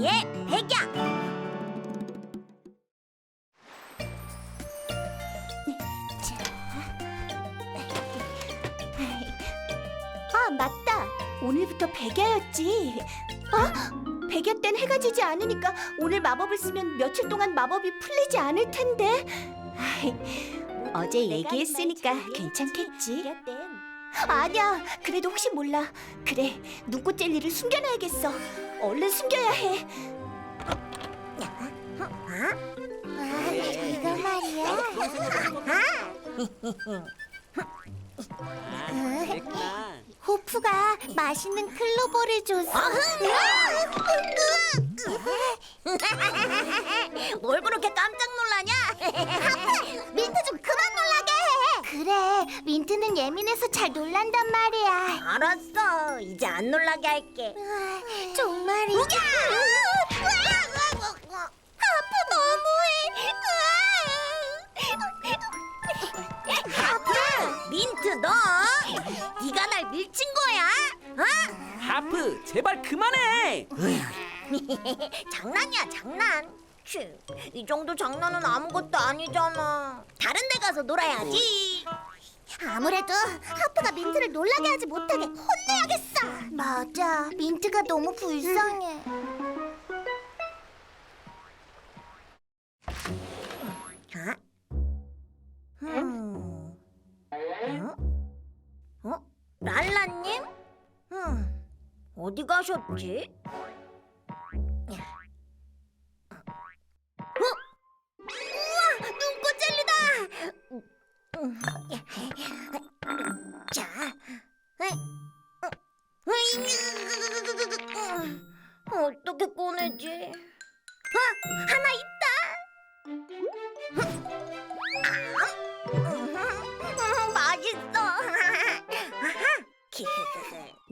예, 백야. 아, 맞다. 오늘부터 백야였지. 아, 백야 땐 해가 지지 않으니까 오늘 마법을 쓰면 며칠 동안 마법이 풀리지 않을 텐데. 아이, 어제 얘기했으니까 괜찮겠지. 아니야. 그래도 혹시 몰라. 그래, 눈꽃 젤리를 숨겨놔야겠어. 얼른 숨겨야 해. 아, 이거 말이야. 호프가 맛있는 클로버를 줬어. 뭘 그렇게 깜짝 놀라냐? 민트는 예민해서 잘 놀란단 말이야. 알았어, 이제 안 놀라게 할게. 정말이야. 하프 너무해. 하프, 민트 너, 네가 날 밀친 거야? 어? 하프 제발 그만해. 장난이야 장난 치, 이 정도 장난은 아무것도 아니잖아 다른 데 가서 놀아야지 아무래도 하프가 민트를 놀라게 하지 못하게 혼내야겠어 맞아 민트가 너무 불쌍해 어? 음. 어? 어? 랄라님? 음. 어디 가셨지?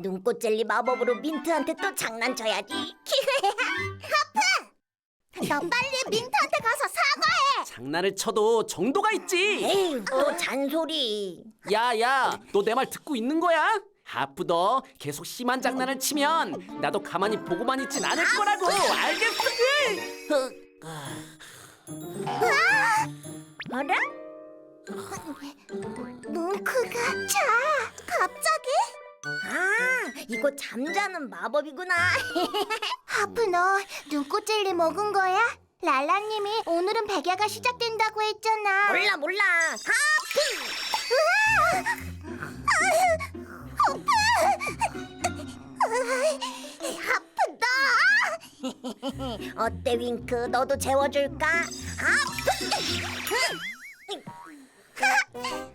눈꽃 젤리 마법으로 민트한테 또 장난쳐야지. 하프! 너 빨리 민트한테 가서 사과해. 장난을 쳐도 정도가 있지. 에휴, 또 잔소리. 야야, 너 내 말 듣고 있는 거야? 하프 너 계속 심한 장난을 치면 나도 가만히 보고만 있진 않을 거라고. 알겠어? 어라? 이거 잠자는 마법이구나. 하프 너 눈꽃 젤리 먹은 거야? 랄라님이 오늘은 백야가 시작된다고 했잖아. 몰라 몰라. 하프. 하프 너. 어때 윙크? 너도 재워줄까? 하프.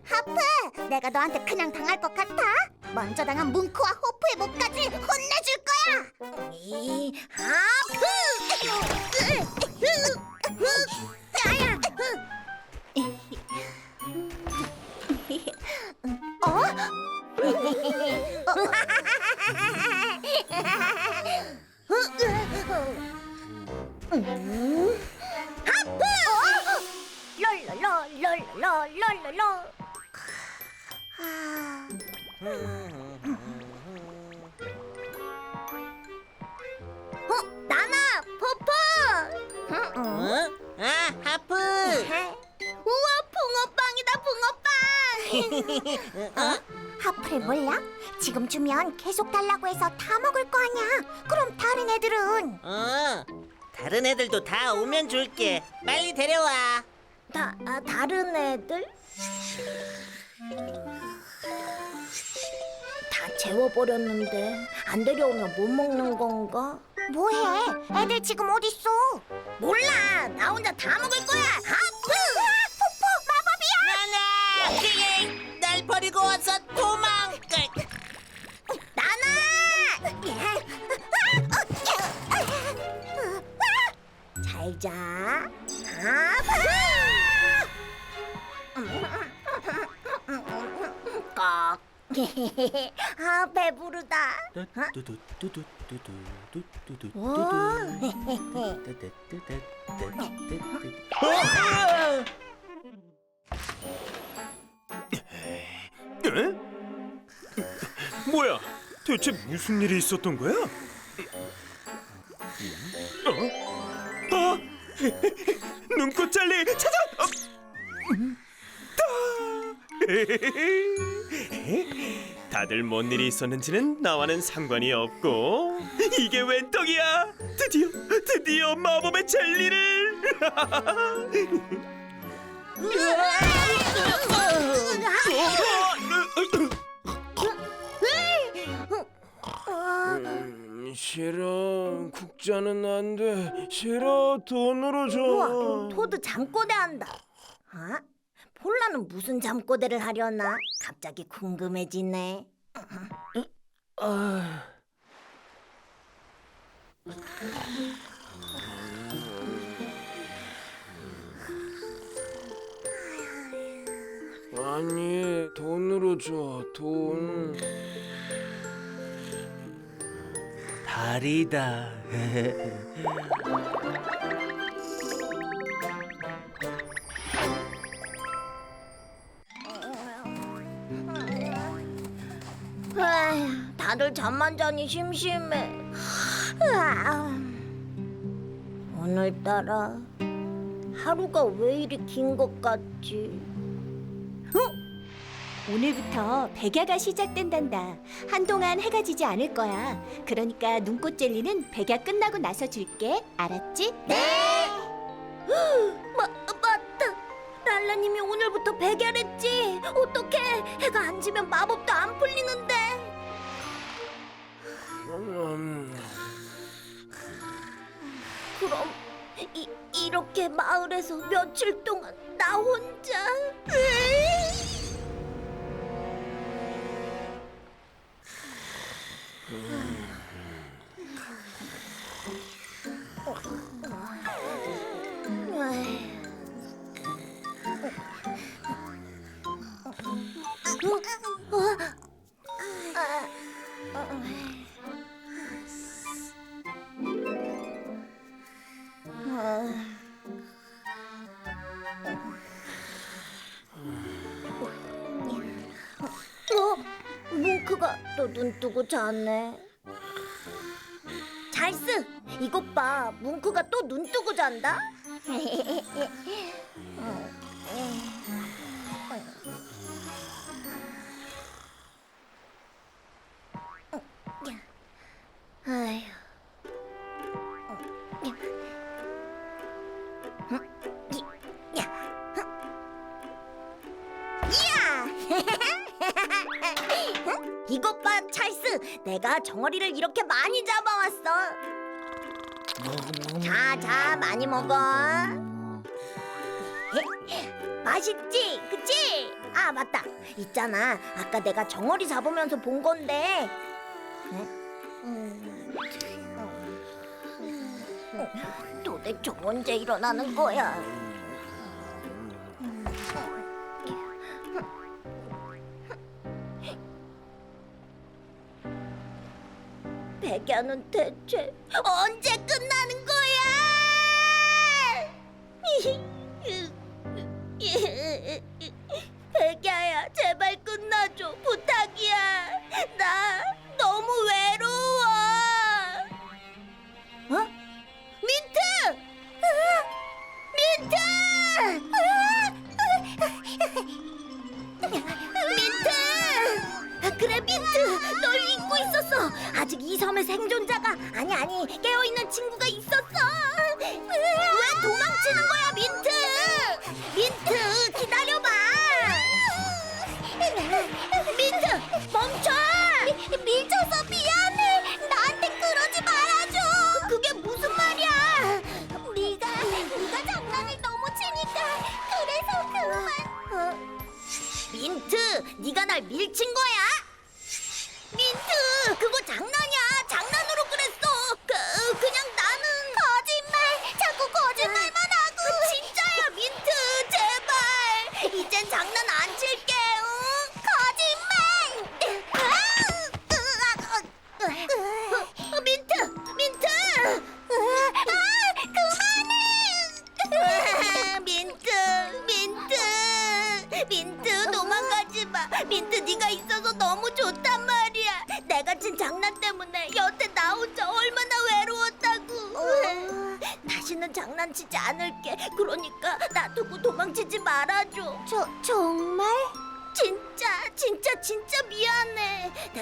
하프, 내가 너한테 그냥 당할 것 같아? 먼저 당한 뭉크와 목까지 혼내줄 거야. 야야. 어? 하프! 롤롤롤롤롤롤롤 어? 어? 아, 하프! 우와 붕어빵이다 붕어빵! 어? 하프를 몰라? 지금 주면 계속 달라고 해서 다 먹을 거 아니야 그럼 다른 애들은? 어, 다른 애들도 다 오면 줄게. 빨리 데려와. 다, 아, 다른 애들? 다 재워버렸는데 안 데려오면 못 먹는 건가? 뭐해? 애들 지금 어딨어? 몰라! 나 혼자 다 먹을 거야! 하 아 배부르다. 에? 뭐야? 대체 무슨 일이 있었던 거야? 어? 눈꽃 젤리 찾아! 어. 다! 다들 뭔 일이 있었는지는 나와는 상관이 없고 이게 웬 떡이야? 드디어 드디어 마법의 젤리를 음, 싫어 국자는 안 돼 싫어 돈으로 줘 우와, 토드 잠꼬대 한다. 아? 폴라는 무슨 잠꼬대를 하려나? 갑자기 궁금해지네. 아. 아니 돈으로 줘 돈. 다리다. 에휴, 다들 잠만 자니 심심해. 으아. 오늘따라 하루가 왜 이리 긴 것 같지? 오늘부터 백야가 시작된단다. 한동안 해가 지지 않을 거야. 그러니까 눈꽃 젤리는 백야 끝나고 나서 줄게. 알았지? 네. 마, 맞다. 랄라님이 오늘부터 백야랬지. 어떡해. 해가 안 지면 마법도 안 풀리는데. 음, 그럼 이, 이렇게 마을에서 며칠 동안 나 혼자. 으이. 또 눈 뜨고 자네. 잘스, 이것 봐. 뭉크가 또 눈 뜨고 잔다. 내가 정어리를 이렇게 많이 잡아왔어. 자, 자, 많이 먹어. 맛있지? 그치? 아, 맞다. 있잖아. 아까 내가 정어리 잡으면서 본 건데. 음. 도대체 언제 일어나는 거야? 백야는 대체 언제 끝나는 거야? 일친 거야? 민트, 그거 장난이야.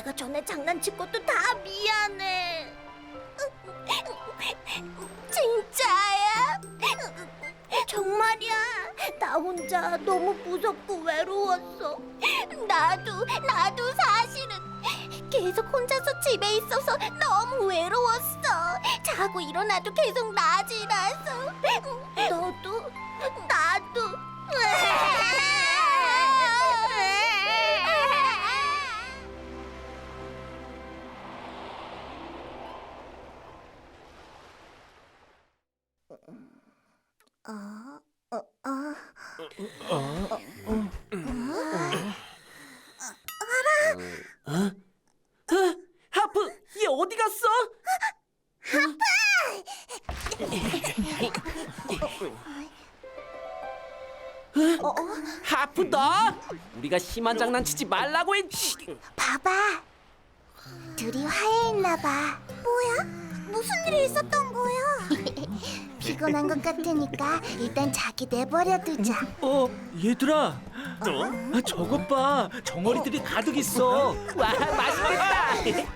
내가 전에 장난친 것도 다 미안해. 진짜야? 정말이야. 나 혼자 너무 무섭고 외로웠어. 나도 나도 사실은 계속 혼자서 집에 있어서 너무 외로웠어. 자고 일어나도 계속 낮이 나서. 너도 나도. 어, 어, 어. 하프, 얘 어디 갔어? 하프! 하프 너? 우리가 심한 장난치지 말라고 했지. 봐봐. 둘이 화해했나 봐. 뭐야? 무슨 일이 있었던 거야? 피곤한 것 같으니까 일단 자기 내버려 두자. 어, 얘들아. 아, 저것 봐. 정어리들이 가득 있어. 와, 맛있겠다.